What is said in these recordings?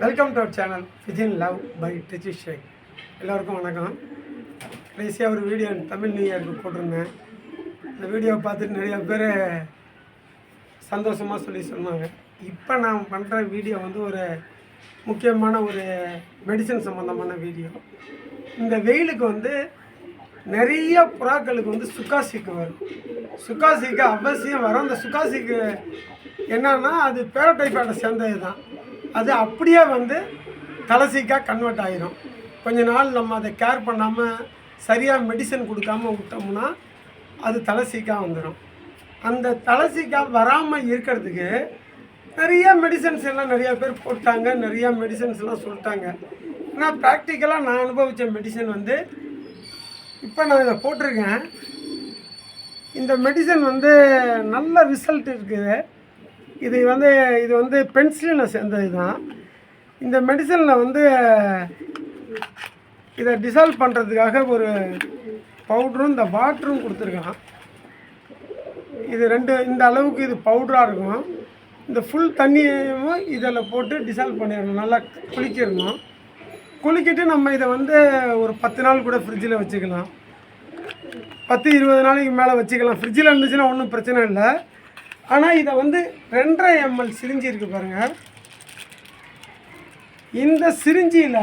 Welcome to our channel pigeon love by டிச்சி ஷேக் எல்லோருக்கும் வணக்கம். கடைசியாக ஒரு வீடியோ தமிழ் நியூ இயருக்கு போட்டிருந்தேன். இந்த வீடியோவை பார்த்துட்டு நிறைய பேர் சந்தோஷமாக சொல்லி சொன்னாங்க. இப்போ நான் பண்ணுற வீடியோ வந்து ஒரு முக்கியமான ஒரு மெடிசன் சம்மந்தமான வீடியோ இந்த வெயிலுக்கு வந்து நிறைய புறாக்களுக்கு வந்து சுக்காசிக்கு வரும். சுக்காசிக்கு அவசியம் வரும். அந்த சுக்காசிக்கு என்னன்னா அது பேரோடைப்பாட்டை சேர்ந்தது தான் அது அப்படியே வந்து தலசிக்காக கன்வெர்ட் ஆகிரும் கொஞ்ச நாள் நம்ம அதை கேர் பண்ணாமல் சரியாக மெடிசன் கொடுக்காம விட்டோம்னா அது தலசிக்காக வந்துடும் அந்த தலசிக்காக வராமல் இருக்கிறதுக்கு நிறைய மெடிசன்ஸ் எல்லாம் நிறையா பேர் போட்டாங்க. நிறையா மெடிசன்ஸ் எல்லாம் சொல்லிட்டாங்க. ஆனால் ப்ராக்டிக்கலாக நான் அனுபவித்த மெடிசன் வந்து இப்போ நான் இதை போட்டிருக்கேன். இந்த மெடிசன் வந்து நல்ல ரிசல்ட் இருக்குது. இது வந்து இது வந்து பென்சிலில் சேர்ந்தது தான் இந்த மெடிசனில் வந்து இதை டிசால்வ் பண்ணுறதுக்காக ஒரு பவுடரும் இந்த வாட்டரும் கொடுத்துருக்கான் இது ரெண்டு இந்த அளவுக்கு இது பவுடராக இருக்கும். இந்த ஃபுல் தண்ணியையும் இதில் போட்டு டிசால்வ் பண்ணிடணும். நல்லா குளிக்கிடணும். குளிக்கிட்டு நம்ம இதை வந்து ஒரு பத்து நாள் கூட ஃப்ரிட்ஜில் வச்சுக்கலாம். பத்து இருபது நாளைக்கு மேலே வச்சுக்கலாம். ஃப்ரிட்ஜில் இருந்துச்சுன்னா ஒன்றும் பிரச்சனை இல்லை. ஆனால் இதை வந்து ரெண்டரை எம்எல் சிரிஞ்சி இருக்குது பாருங்கள் இந்த சிரிஞ்சியில்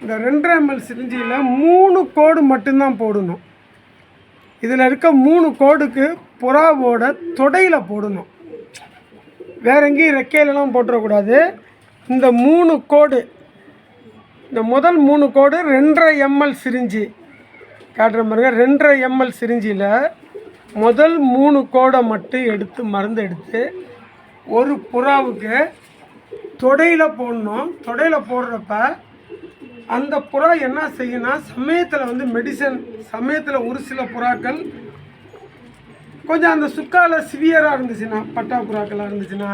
இந்த ரெண்டரை எம்எல் சிரிஞ்சியில் மூணு கோடு மட்டும்தான் போடணும். இதில் இருக்க மூணு கோடுக்கு புறாவோட தொடையில் போடணும். வேற எங்கேயும் ரெக்கையிலலாம் போட்டுறக்கூடாது. இந்த மூணு கோடு இந்த முதல் மூணு கோடு ரெண்டரை எம்எல் சிரிஞ்சி. காட்டுற பாருங்க ரெண்டரை எம்எல் சிரிஞ்சியில் முதல் மூணு கோடை மட்டும் எடுத்து மருந்து எடுத்து ஒரு புறாவுக்கு தொடையில் போடணும். தொடையில் போடுறப்ப அந்த புறா என்ன செய்யும்னா சமயத்தில் வந்து மெடிசன் சமயத்தில் ஒரு சில புறாக்கள் கொஞ்சம் அந்த சுக்கால சிவியராக இருந்துச்சுன்னா பட்டா புறாக்களாக இருந்துச்சுன்னா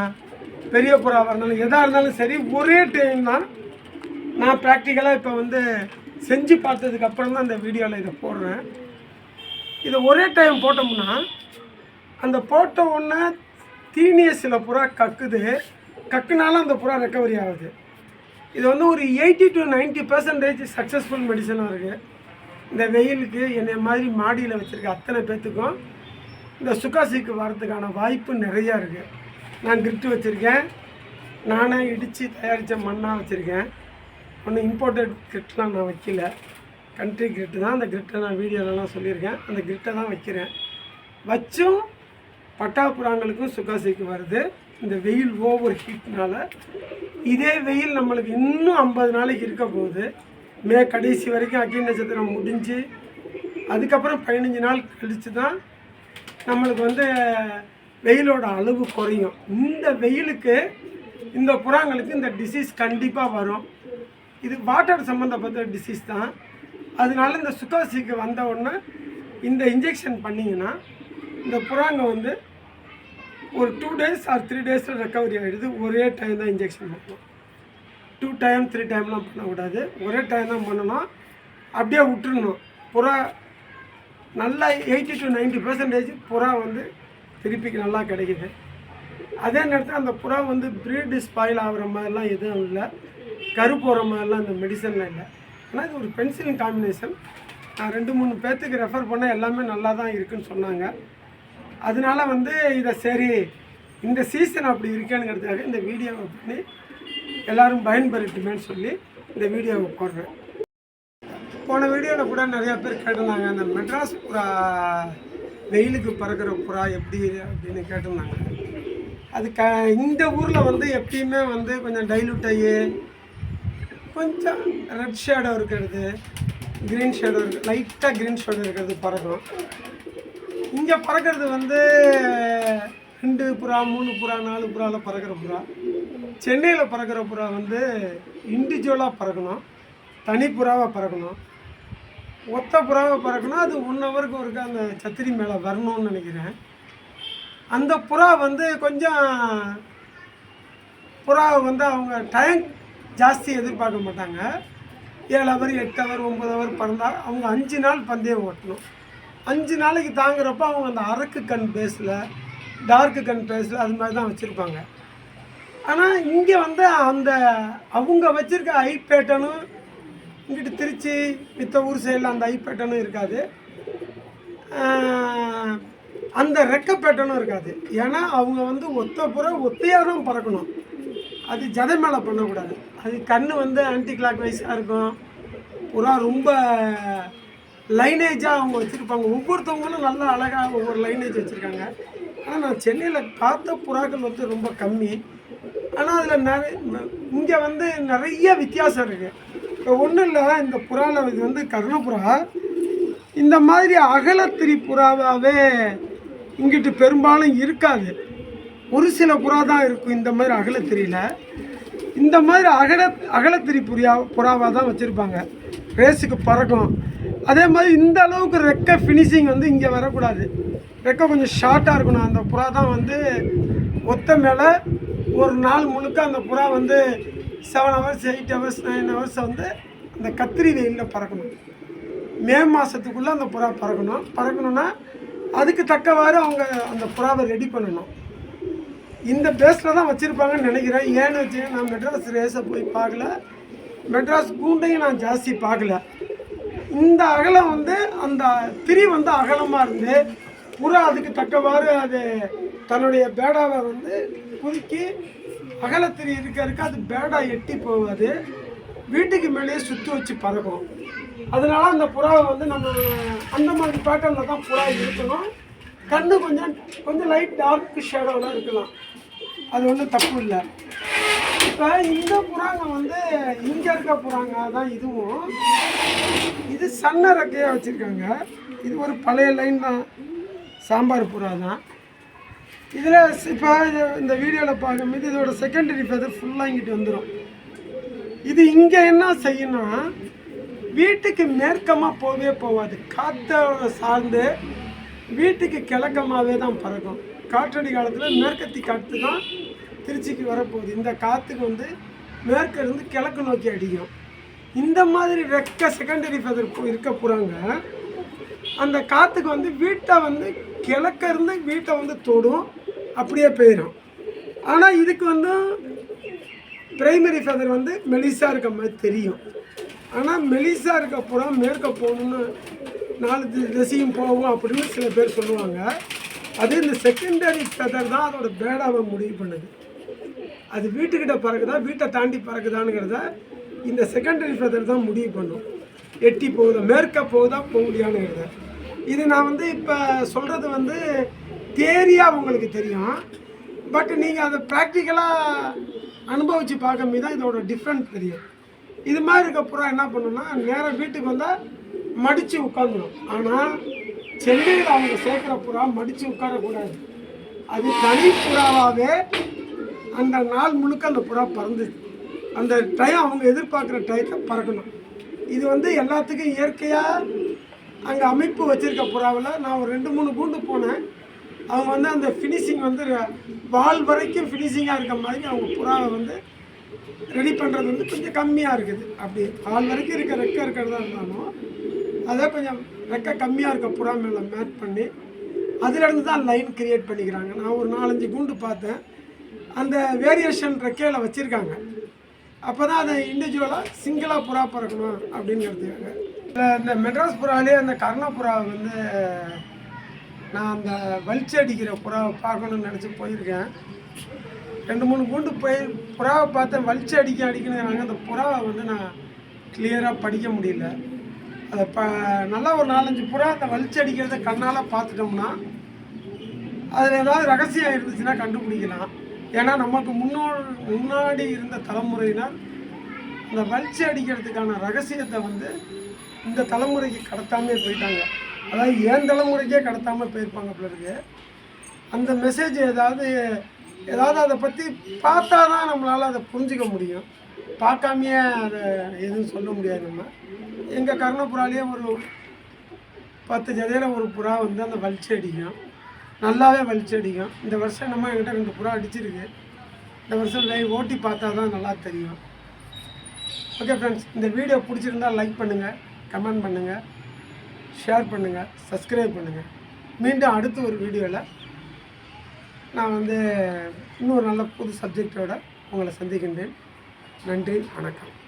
பெரிய புறாவாக இருந்தாலும் எதாக இருந்தாலும் சரி ஒரே டைம் தான் நான் ப்ராக்டிக்கலாக இப்போ வந்து செஞ்சு பார்த்ததுக்கு அப்புறம் தான் இந்த வீடியோவில் இதை போடுறேன். இதை ஒரே டைம் போட்டோம்னா அந்த போட்ட உடனே தீனியை சில புறா கக்குது. கக்குனாலும் அந்த புறா ரெக்கவரி ஆகுது. இது வந்து ஒரு எயிட்டி டு 90% பர்சன்டேஜ் சக்ஸஸ்ஃபுல் மெடிசனாக இருக்குது இந்த வெயிலுக்கு என்னை மாதிரி மாடியில் வச்சுருக்க அத்தனை பேர்த்துக்கும் இந்த சுகாசிக்கு வரதுக்கான வாய்ப்பு நிறையா இருக்குது நான் கிரிட்டு வச்சுருக்கேன். நானே இடித்து தயாரித்த மண்ணாக வச்சுருக்கேன். ஒன்றும் இம்போர்ட்டட் கிரிட்லாம் நான் வைக்கல. கண்ட்ரி கிரிட்டு தான். அந்த கிரிட்டை நான் வீடியோலலாம் சொல்லியிருக்கேன். அந்த கிரிட்டை தான் வைக்கிறேன். வச்சும் பட்டாப்புறாங்களுக்கும் சுகாசிக்கு வருது. இந்த வெயில் ஓவர் ஹீட்னால் இதே வெயில் நம்மளுக்கு இன்னும் ஐம்பது நாளைக்கு இருக்க போகுது. மே கடைசி வரைக்கும் அக்னி நட்சத்திரம் முடிஞ்சு அதுக்கப்புறம் பதினஞ்சு நாள் கழித்து தான் நம்மளுக்கு வந்து வெயிலோட அளவு குறையும். இந்த வெயிலுக்கு இந்த புறாங்களுக்கு இந்த டிசீஸ் கண்டிப்பாக வரும். இது வாட்டர் சம்மந்தப்பட்ட டிசீஸ் தான். அதனால இந்த சுக்காசிக்கு வந்த உடனே இந்த இன்ஜெக்ஷன் பண்ணிங்கன்னா இந்த புறாங்க வந்து ஒரு டூ டேஸ் ஆர் த்ரீ டேஸில் ரெக்கவரி ஆகிடுது ஒரே டைம் தான் இன்ஜெக்ஷன் பண்ணணும். டூ டைம் த்ரீ டைம்லாம் பண்ணக்கூடாது. ஒரே டைம் தான் பண்ணணும். அப்படியே விட்டுருணும் புறா நல்லா எயிட்டி டு 90% பர்சன்டேஜ் புறா வந்து திருப்பிக்கு நல்லா கிடைக்குது. அதே நேரத்தில் அந்த புறா வந்து ப்ரீடு ஸ்பாயில் ஆகிற மாதிரிலாம் எதுவும் இல்லை. கரு போகிற மாதிரிலாம் இந்த மெடிசனில் இல்லை. ஆனால் இது ஒரு பென்சிலின் காம்பினேஷன் நான் ரெண்டு மூணு பேர்த்துக்கு ரெஃபர் பண்ண எல்லாமே நல்லா தான் இருக்குன்னு சொன்னாங்க. அதனால வந்து இதை சரி இந்த சீசன் அப்படி இருக்கேனுங்கிறதுக்காக இந்த வீடியோவை பண்ணி எல்லாரும் பயன்பெறட்டுமேன்னு சொல்லி இந்த வீடியோவை போடுறேன். போன வீடியோவில் கூட நிறையா பேர் கேட்டிருந்தாங்க அந்த மெட்ராஸ் புறா வெயிலுக்கு பறக்கிற புறா எப்படி அப்படின்னு கேட்டிருந்தாங்க. அது க இந்த ஊரில் வந்து எப்பயுமே வந்து கொஞ்சம் டைலூட் ஆகி கொஞ்சம் ரெட் ஷேடோ இருக்கிறது க்ரீன் ஷேடோ இருக்கு லைட்டாக க்ரீன் ஷேடோ இருக்கிறது பறக்கும். இங்கே பறக்கிறது வந்து ரெண்டு புறா மூணு புறா நாலு புறாவில் பறக்கிற புறா. சென்னையில் பறக்கிற புறா வந்து இண்டிவிஜுவலாக பறக்கணும். தனி புறாவாக பறக்கணும். ஒத்த புறாவை பறக்கணும். அது ஒன் ஹவருக்கு ஒருக்க அந்த சத்திரி மேலே வரணும்னு நினைக்கிறேன். அந்த புறா வந்து கொஞ்சம் புறாவை வந்து அவங்க டைம் ஜாஸ்தி எதிர்பார்க்க மாட்டாங்க. ஏழு அவர் எட்டு அவர் ஒம்பது அவர் பறந்தால் அவங்க அஞ்சு நாள் பந்தயம் ஓட்டணும். அஞ்சு நாளைக்கு தாங்குறப்ப அவங்க அந்த அரக்கு கண் பேஸில் டார்க்கு கண் பேஸில் அது மாதிரி தான் வச்சுருப்பாங்க. ஆனால் இங்கே வந்து அந்த அவங்க வச்சுருக்க ஐ இங்கிட்டு திருச்சி மித்த ஊர் சைடில் அந்த ஐ இருக்காது. அந்த ரெக்க இருக்காது. ஏன்னா அவங்க வந்து ஒத்த புற ஒத்தையாக தான் பறக்கணும். அது ஜதை மேலே பண்ணக்கூடாது. அது கண் வந்து ஆன்டி கிளாக் வைஸாக இருக்கும் புறா ரொம்ப லைனேஜாக அவங்க வச்சுருப்பாங்க. ஒவ்வொருத்தவங்களும் நல்லா அழகாக ஒவ்வொரு லைனேஜ் வச்சுருக்காங்க. ஆனால் நான் சென்னையில் பார்த்த புறாக்கள் வந்து ரொம்ப கம்மி. ஆனால் அதில் நிறைய இங்கே வந்து நிறைய வித்தியாசம் இருக்குது இப்போ ஒன்றும் இல்லை இந்த புறாவில் இது வந்து கருணப்புறா. இந்த மாதிரி அகலத்திரி புறாவாகவே இங்கிட்டு பெரும்பாலும் இருக்காது. ஒரு சில புறா தான் இருக்கும். இந்த மாதிரி அகலத்திரியில் இந்த மாதிரி அகல அகலத்திரி புரியா புறாவாக தான் வச்சுருப்பாங்க. ரேஸுக்கு பறக்கும். அதே மாதிரி இந்த அளவுக்கு ரெக்க ஃபினிஷிங் வந்து இங்கே வரக்கூடாது. ரெக்க கொஞ்சம் ஷார்ட்டாக இருக்கணும். அந்த புறா தான் வந்து ஒத்த மேலே ஒரு நாள் முழுக்க அந்த புறா வந்து seven hours eight hours nine hours வந்து அந்த கத்திரி வெயிலில் பறக்கணும். மே மாதத்துக்குள்ளே அந்த புறா பறக்கணும். பறக்கணும்னா அதுக்கு தக்கவாறு அவங்க அந்த புறாவை ரெடி பண்ணணும். இந்த பேஸில் தான் வச்சுருப்பாங்கன்னு நினைக்கிறேன். ஏன்னு வச்சு நான் மெட்ராஸ் ரேஸை போய் பார்க்கல. மெட்ராஸ் கூண்டையும் நான் ஜாஸ்தி பார்க்கல. இந்த அகலம் வந்து அந்த திரி வந்து அகலமாக இருந்து புறா அதுக்கு தக்கவாறு அது தன்னுடைய பேடாவை வந்து குறுக்கி அகலத்திரி இருக்க இருக்க அது பேடா எட்டி போகாது. வீட்டுக்கு மேலேயே சுற்றி வச்சு பறக்கும். அதனால அந்த புறாவை வந்து நம்ம அந்த மாதிரி பேட்டர்னில் தான் புறா இருக்கணும். கண்ணு கொஞ்சம் கொஞ்சம் லைட் டார்க் ஷேடோவில் இருக்கலாம். அது ஒன்றும் தப்பு இல்லை. இப்போ இந்த புறாங்க வந்து இங்கே இருக்க புறாங்க தான் இதுவும். இது சன்ன ரெக்கையாக வச்சுருக்காங்க. இது ஒரு பழைய லைன் தான். சாம்பார் புறா தான். இதில் இப்போ இந்த வீடியோவில் பார்க்கும்போது இதோட செகண்டரி ஃபெதர் ஃபுல்லாக இங்கிட்டு வந்துடும் இது இங்கே என்ன செய்யணும் வீட்டுக்கு மேற்கமாக போகவே போகாது காற்றை சார்ந்து வீட்டுக்கு கிழக்கமாகவே தான் பறக்கும். காற்றடி காலத்தில் மேற்கத்தி காற்று தான் திருச்சிக்கு வரப்போகுது. இந்த காற்றுக்கு வந்து மேற்க இருந்து கிழக்கு நோக்கி அடிக்கும். இந்த மாதிரி ரெக்க செகண்டரி ஃபெதர் இருக்க போகிறாங்க அந்த காற்றுக்கு வந்து வீட்டை வந்து கிழக்க இருந்து வீட்டை வந்து தொடும். அப்படியே போயிடும் ஆனால் இதுக்கு வந்து பிரைமரி ஃபெதர் வந்து மெலிசாக இருக்க மாதிரி தெரியும். ஆனால் மெலிசாக இருக்க புறம் மேற்க போகணும்னு நாலு திசையும் போகும் அப்படின்னு சில பேர் சொல்லுவாங்க. அது இந்த செகண்டரி ஃபெதர் தான் அதோட பேடாவை முடிவு பண்ணுது. அது வீட்டுக்கிட்ட பறக்குதா வீட்டை தாண்டி பறக்குதானுங்கிறத இந்த செகண்டரி ஃபெதர் தான் முடிவு பண்ணும். எட்டி போகுதா மேற்க போகுதா போக இது நான் வந்து இப்போ சொல்கிறது வந்து தேரியாக உங்களுக்கு தெரியும். பட் நீங்கள் அதை ப்ராக்டிக்கலாக அனுபவித்து பார்க்கும்போது தான் இதோட டிஃப்ரெண்ட் தெரியும். இது மாதிரி இருக்க புறா என்ன பண்ணுன்னா நேராக வீட்டுக்கு வந்தால் மடித்து உட்காந்துடும் ஆனால் சென்னையில் அவங்க சேர்க்குற புறா மடித்து உட்காரக்கூடாது அது தனி புறாவாகவே அந்த நாள் முழுக்க அந்த புறா பறந்துது அந்த டைம் அவங்க எதிர்பார்க்குற டயத்தை பறக்கணும். இது வந்து எல்லாத்துக்கும் இயற்கையாக அங்கே அமைப்பு வச்சுருக்க புறாவில் நான் ஒரு ரெண்டு மூணு கூண்டு போனேன். அவங்க வந்து அந்த ஃபினிஷிங் வந்து வால் வரைக்கும் ஃபினிஷிங்காக இருக்க மாதிரி அவங்க புறாவை வந்து ரெடி பண்ணுறது வந்து கொஞ்சம் கம்மியாக இருக்குது. அப்படி வால் வரைக்கும் இருக்க ரெக்கை இருக்கிறதா இருந்தாலும் அதே கொஞ்சம் ரெக்கை கம்மியாக இருக்க புறா மேலே மேட் பண்ணி அதுலேருந்து தான் லைன் கிரியேட் பண்ணிக்கிறாங்க. நான் ஒரு நாலஞ்சு கூண்டு பார்த்தேன். அந்த வேரியேஷன் ரெக்கையில் வச்சுருக்காங்க. அப்போ தான் அதை இண்டிவிஜுவலாக சிங்கிளாக புறா பறக்கணும் அப்படின்னு இந்த- இந்த மெட்ராஸ் புறாலே அந்த கர்ணா புறாவை வந்து நான் அந்த வலிச்சு அடிக்கிற புறாவை பார்க்கணும்னு நினச்சி போயிருக்கேன். ரெண்டு மூணு கூண்டு போய் புறாவை பார்த்தேன். வலிச்சு அடிக்க அடிக்கணுங்கிறாங்க. அந்த புறாவை வந்து நான் கிளியராக படிக்க முடியல. அதை ப நல்லா ஒரு நாலஞ்சு புறா அந்த வலிச்சு அடிக்கிறத கண்ணால் பார்த்துட்டோம்னா அதில் ஏதாவது ரகசியம் இருந்துச்சுன்னா கண்டுபிடிக்கலாம். ஏன்னா நமக்கு முன்னோ முன்னாடி இருந்த தலைமுறையினர் இந்த வலிச்சு அடிக்கிறதுக்கான ரகசியத்தை வந்து இந்த தலைமுறைக்கு கடத்தாமே போயிட்டாங்க. அதாவது என் தலைமுறைக்கே கடத்தாமல் போயிருப்பாங்க பிள்ளைக்கு அந்த மெசேஜ் ஏதாவது ஏதாவது அதை பற்றி பார்த்தா தான் நம்மளால் அதை புரிஞ்சிக்க முடியும். பார்க்காமையே அதை எதுவும் சொல்ல முடியாது நம்ம எங்கள் கருணப்புறாலேயே ஒரு பத்து ஜதையில் ஒரு புறா வந்து அந்த வலிச்சு அடிக்கும். நல்லாவே வலிச்சு அடிக்கும். இந்த வருஷம் என்னமோ என்கிட்ட ரெண்டு புறா அடிச்சிருக்கு. இந்த வருஷம் லைவ் ஓட்டி பார்த்தா தான் நல்லா தெரியும். ஓகே ஃப்ரெண்ட்ஸ் இந்த வீடியோ பிடிச்சிருந்தா லைக் பண்ணுங்கள் கமெண்ட் பண்ணுங்கள் ஷேர் பண்ணுங்கள் சப்ஸ்கிரைப் பண்ணுங்கள் மீண்டும் அடுத்த ஒரு வீடியோவில் நான் வந்து இன்னொரு நல்ல புது சப்ஜெக்டோட உங்களை சந்திக்கின்றேன். நன்றி வணக்கம்.